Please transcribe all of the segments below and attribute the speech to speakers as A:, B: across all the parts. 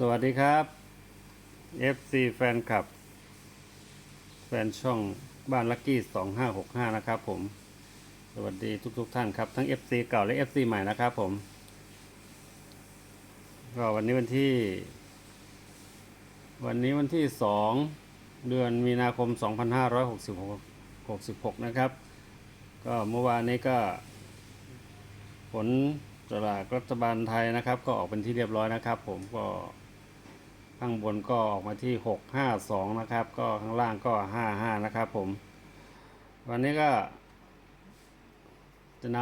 A: สวัสดีครับ FC แฟนคลับ แฟนช่องบ้านลักกี้ 2565 นะครับผม สวัสดีทุกๆทท่านครับ ทั้ง FC เก่าและ FC ใหม่นะครับผม ก็วันนี้วันที่ วันนี้วันที่ 2 เดือนมีนาคม 2566 66 นะครับ ก็เมื่อวานนี้ก็ ผลสลากรัฐบาลไทยนะครับ ก็ออกเป็นที่เรียบร้อยนะครับ ผมก็ ข้างบนก็ออกมาที่ 652 นะครับ ก็ข้างล่างก็ 55 นะครับผม วันนี้ก็จะน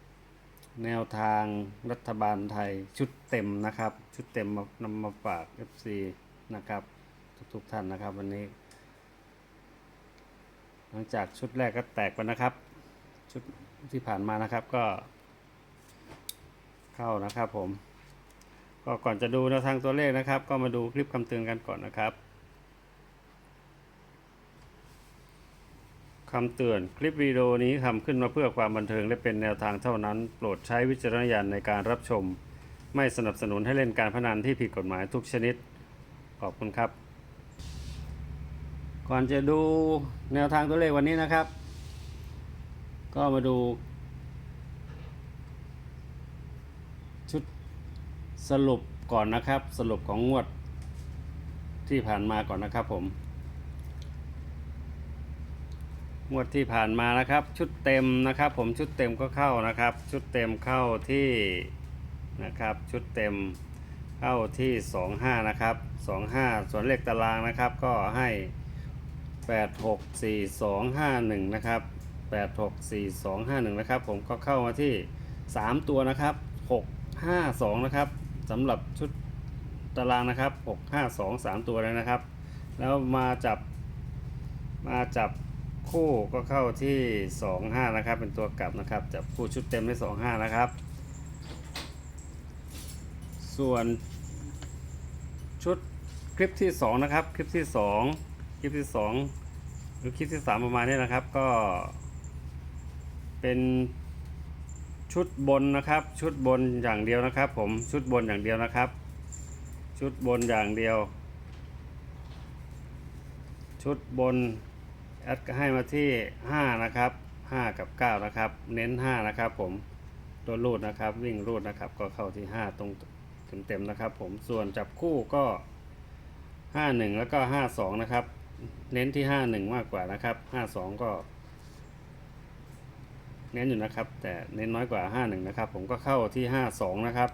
A: ำแนวทางรัฐบาลไทยชุดเต็มนะครับ ชุดเต็มมานำมาฝาก FC นะครับ ทุกๆท่านนะครับวันนี้ หลังจากชุดแรกก็แตกไปนะครับ ชุดที่ผ่านมานะครับก็เข้านะครับผม ก็ก่อนจะดูแนวทางตัวเลขนะครับ ก็มาดูคลิปคำเตือนกันก่อนนะครับคำเตือนคลิปวิดีโอนี้ทำขึ้นมาเพื่อความบันเทิงและเป็นแนวทางเท่านั้น โปรดใช้วิจารณญาณในการรับชม ไม่สนับสนุนให้เล่นการพนันที่ผิดกฎหมายทุกชนิด ขอบคุณครับ ก่อนจะดูแนวทางตัวเลขวันนี้นะครับ ก็มาดู สรุปก่อนนะครับ สรุปของงวดที่ผ่านมาก่อนนะครับผม งวดที่ผ่านมานะครับ ชุดเต็มนะครับ ผมชุดเต็มก็เข้านะครับ ชุดเต็มเข้าที่นะครับ ชุดเต็มเข้าที่ 25 นะครับ 25 ส่วนเลขตารางนะครับ ก็ให้ 864251 นะครับ 864251 นะครับ ผมก็เข้ามาที่ 3 ตัวนะครับ 652 นะครับ สำหรับชุดตารางนะครับ 652 3 ตัวเลยนะครับ แล้วมาจับมาจับคู่ก็เข้าที่ 25 นะครับ เป็นตัวกลับนะครับ จับคู่ชุดเต็มได้ 25 นะครับ ส่วนชุดคลิปที่ 2 นะครับ คลิปที่ 2 คลิปที่ 2 หรือคลิปที่ 3 ประมาณนี้นะครับ ก็เป็น ชุดบนนะครับ ชุดบนอย่างเดียวนะครับ ผมชุดบนอย่างเดียวนะครับ ชุดบนอย่างเดียว ชุดบนแอดก็ให้มาที่ 5 นะครับ 5 กับ 9 นะครับ เน้น 5 นะครับ ผมตัวรูดนะครับ วิ่งรูดนะครับ ก็เข้าที่ 5 ตรงเต็มๆนะครับ ผมส่วนจับคู่ก็ 51 แล้วก็ 52 นะครับ เน้นที่ 51 มากกว่านะครับ 52 ก็ เน้นอยู่นะครับ แต่เน้นน้อยกว่า 51 นะครับ ผมก็เข้าที่ 52 นะครับ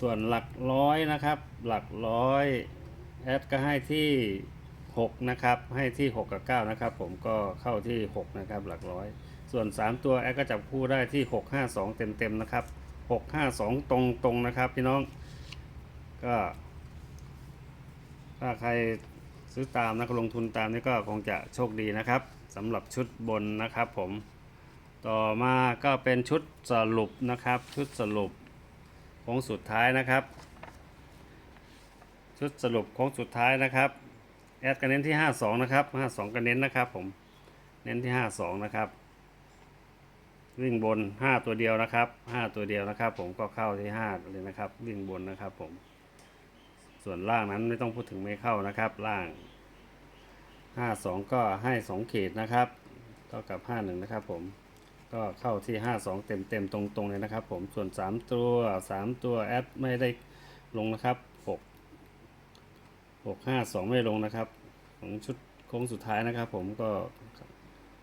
A: ส่วนหลักร้อยนะครับ หลักร้อยแอดก็ให้ที่ 6 นะครับ ให้ที่ 6 กับ 9 นะครับ ผมก็เข้าที่ 6 นะครับ หลักร้อย ส่วน 3 ตัวแอดก็จับคู่ได้ที่ 6 5 2 เต็มๆนะครับ 6 5 2 ตรงๆนะครับพี่น้องก็ถ้าใครซื้อตามนะลงทุนตามนี่ก็คงจะโชคดีนะครับสำหรับชุดบนนะครับผม ต่อมาก็เป็นชุดสรุปนะครับ ชุดสรุปโค้งสุดท้ายนะครับ ชุดสรุปโค้งสุดท้ายนะครับแอดกันเน้นที่ 52 นะครับ 52 กันเน้นนะครับผม เน้นที่ 52 นะครับ วิ่งบน 5 ตัวเดียวนะครับ 5 ตัวเดียวนะครับ ผมก็เข้าที่ 5 เลยนะครับ วิ่งบนนะครับผม ส่วนล่างนั้นไม่ต้องพูดถึงไม่เข้านะครับ ล่าง 52 ก็ให้ 2 เขตนะครับ เท่ากับ 51 นะครับผม ก็เข้าที่ 52 เต็มเต็มๆตรงๆเลยนะครับ ผมส่วน 3 ตัว 3 ตัวแอดไม่ได้ลงนะครับ 6 6 5 2 ไม่ลงนะครับ ของชุดโค้งสุดท้ายนะครับ ผมก็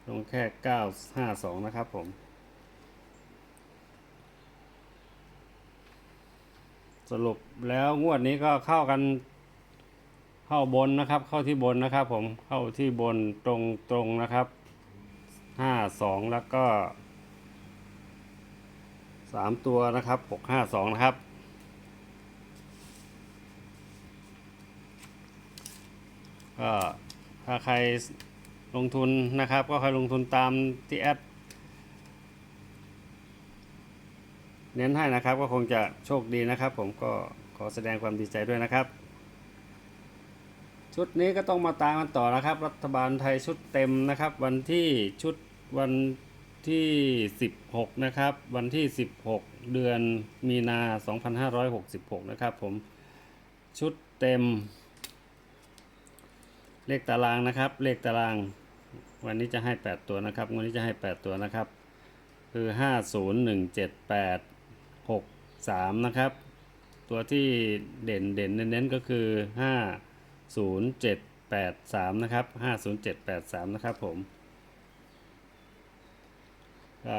A: ลงแค่ 9 5 2 นะครับผมสรุปแล้วงวดนี้ก็เข้ากันเข้าบนนะครับ เข้าที่บนนะครับ ผมเข้าที่บนตรงตรงๆนะครับห้าสองแล้วก็ สามตัวนะครับหกห้าสองนะครับ ก็ถ้าใครลงทุนนะครับ ก็ใครลงทุนตามที่แอดเน้นให้นะครับก็คงจะโชคดีนะครับ ผมก็ขอแสดงความดีใจด้วยนะครับ ชุดนี้ก็ต้องมาตามกันต่อนะครับ รัฐบาลไทยชุดเต็มนะครับ วันที่ชุดวัน ที่ 16 นะครับ วันที่ 16 เดือนมีนา 2566 นะครับผม ชุดเต็ม เลขตารางนะครับ เลขตาราง วันนี้จะให้ 8 ตัวนะครับ วันนี้จะให้ 8 ตัวนะครับ คือ 5 0 1 7 8 6 3นะครับ ตัวที่เด่นเด่นเน้นๆก็คือ 5 0 7 8 3นะครับ 5 0 7 8 3 นะครับผม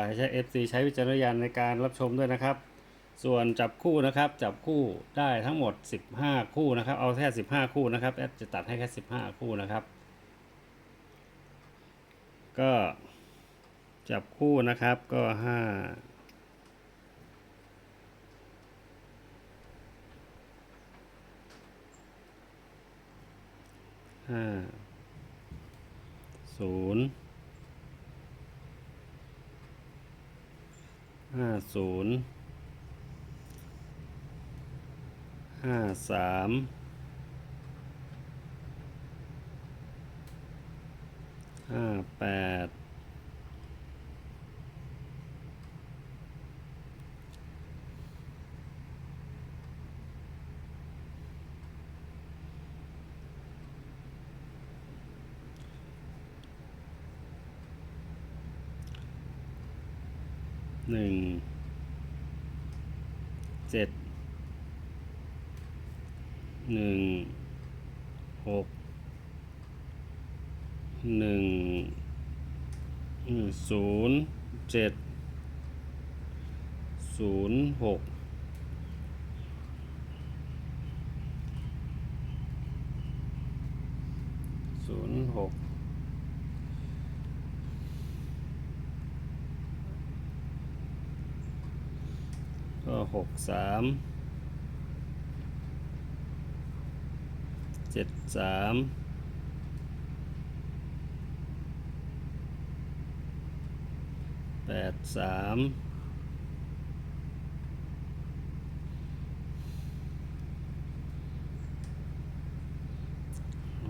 A: ให้ใช้ FC ใช้วิจารณญาณในการรับชมด้วยนะครับ ส่วนจับคู่นะครับ จับคู่ได้ทั้งหมด 15 คู่นะครับ เอาแค่15 คู่นะครับแอดจะตัดให้แค่ 15 คู่นะครับ ก็จับคู่นะครับก็ห้าห้าศูนย์ ห้าศูนย์ห้าสามห้าแปด หนึ่งเจ็ดหนึ่งหกหนึ่งศูนย์เจ็ดศูนย์หกศูนย์หก ก็ หกสามเจ็ดสามแปดสาม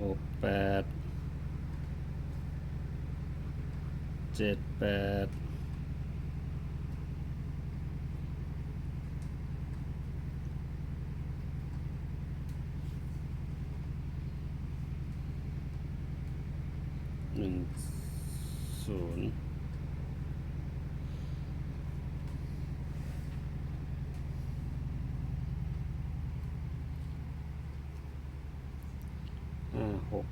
A: หกแปดเจ็ดแปด หนึ่งศูนย์ ห้าหก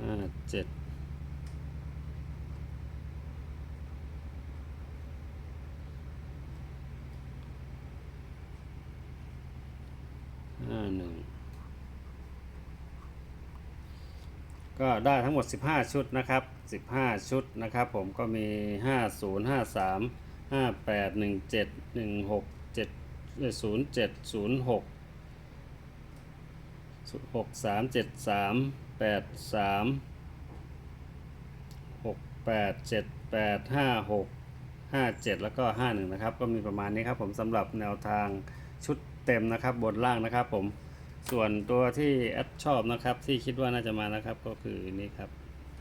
A: ห้าเจ็ดห้าหนึ่งก็ได้ทั้งหมด 15 ชุดนะครับ 15 ชุดนะครับ ผมก็มี 50 53 58 17 16 7 07 06 63 73 83 68 78 56 57แปดสามหกแปดเจ็ดแปดห้าหกห้าเจ็ดแล้วก็51นะครับ ก็มีประมาณนี้ครับผมสำหรับแนวทางชุดเต็มนะครับบนล่างนะครับผมส่วนตัวที่แอดชอบนะครับ ที่คิดว่าน่าจะมานะครับ ก็คือนี่ครับ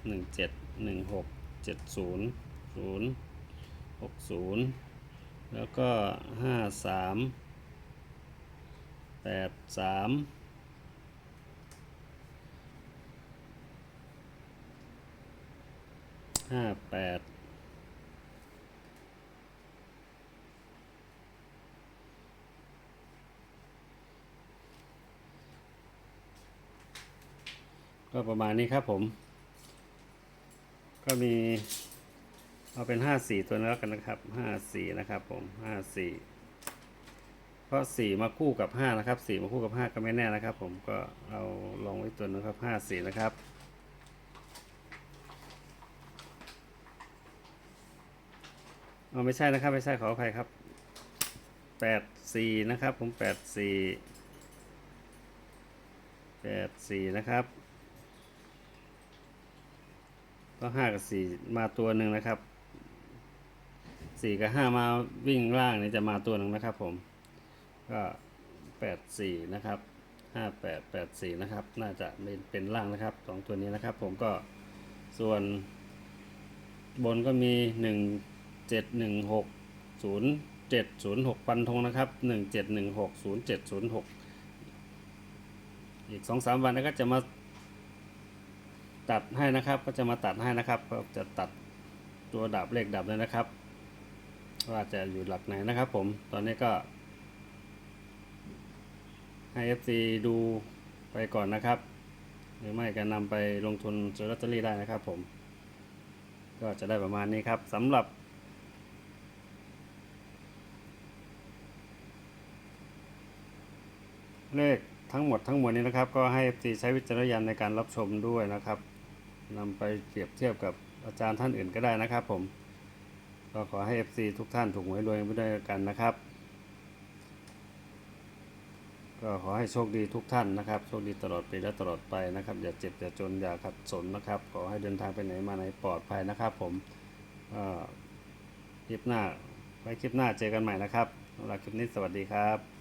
A: หนึ่งเจ็ดหนึ่งหกเจ็ดศูนย์ศูนย์หกศูนย์แล้วก็ห้าสาม แปดสามห้าแปดก็ประมาณนี้ครับผม ก็มี เอาเป็นห้าสี่ตัวนี้แล้วกันนะครับห้าสี่นะครับผมห้าสี่ ราะสี่มาคู่กับห้านะครับสี่มาคู่กับห้าก็ไม่แน่นะครับ ผมก็เอาลองไว้ตัวนึงครับห้าสี่นะครับเอาไม่ใช่นะครับไม่ใช่ขออภัยครับแปดสี่นะครับ ผมแปดสี่แปดสี่นะครับก็ห้ากับสี่มาตัวหนึ่งนะครับสี่กับห้ามาวิ่งล่างนี่จะมาตัวหนึ่งนะครับผม ก็แปดสี่นะครับห้าแปดแปดสี่นะครับ น่าจะเป็นเป็นล่างนะครับสองตัวนี้นะครับ ผมก็ส่วนบนก็มีหนึ่งเจ็ดหนึ่งหกศูนย์เจ็ดศูนย์หกฟันธงนะครับหนึ่งเจ็ดหนึ่งหกศูนย์เจ็ดศูนย์หกอีกสองสามวันก็จะมาตัดให้นะครับ ก็จะมาตัดให้นะครับ ก็จะตัดตัวดับเลขดับเลยนะครับ ว่าจะอยู่หลักไหนนะครับผม ตอนนี้ก็ ให้ FC ดูไปก่อนนะครับ หรือไม่ก็นำไปลงทุนซื้อลอตเตอรี่ได้นะครับผม ก็จะได้ประมาณนี้ครับสำหรับ เลขทั้งหมดทั้งมวลนี้นะครับ ก็ให้ FC ใช้วิจารณญาณในการรับชมด้วยนะครับนำไปเปรียบเทียบกับอาจารย์ท่านอื่นก็ได้นะครับผม ก็ขอให้ FC ทุกท่านถูกหวยรวยไปด้วยกันนะครับ ก็ขอให้โชคดีทุกท่านนะครับ โชคดีตลอดปีและตลอดไปนะครับ อย่าเจ็บอย่าจนอย่าขัดสนนะครับ ขอให้เดินทางไปไหนมาไหนปลอดภัยนะครับ ผมคลิปหน้าไว้คลิปหน้าเจอกันใหม่นะครับสำหรับคลิปนี้สวัสดีครับ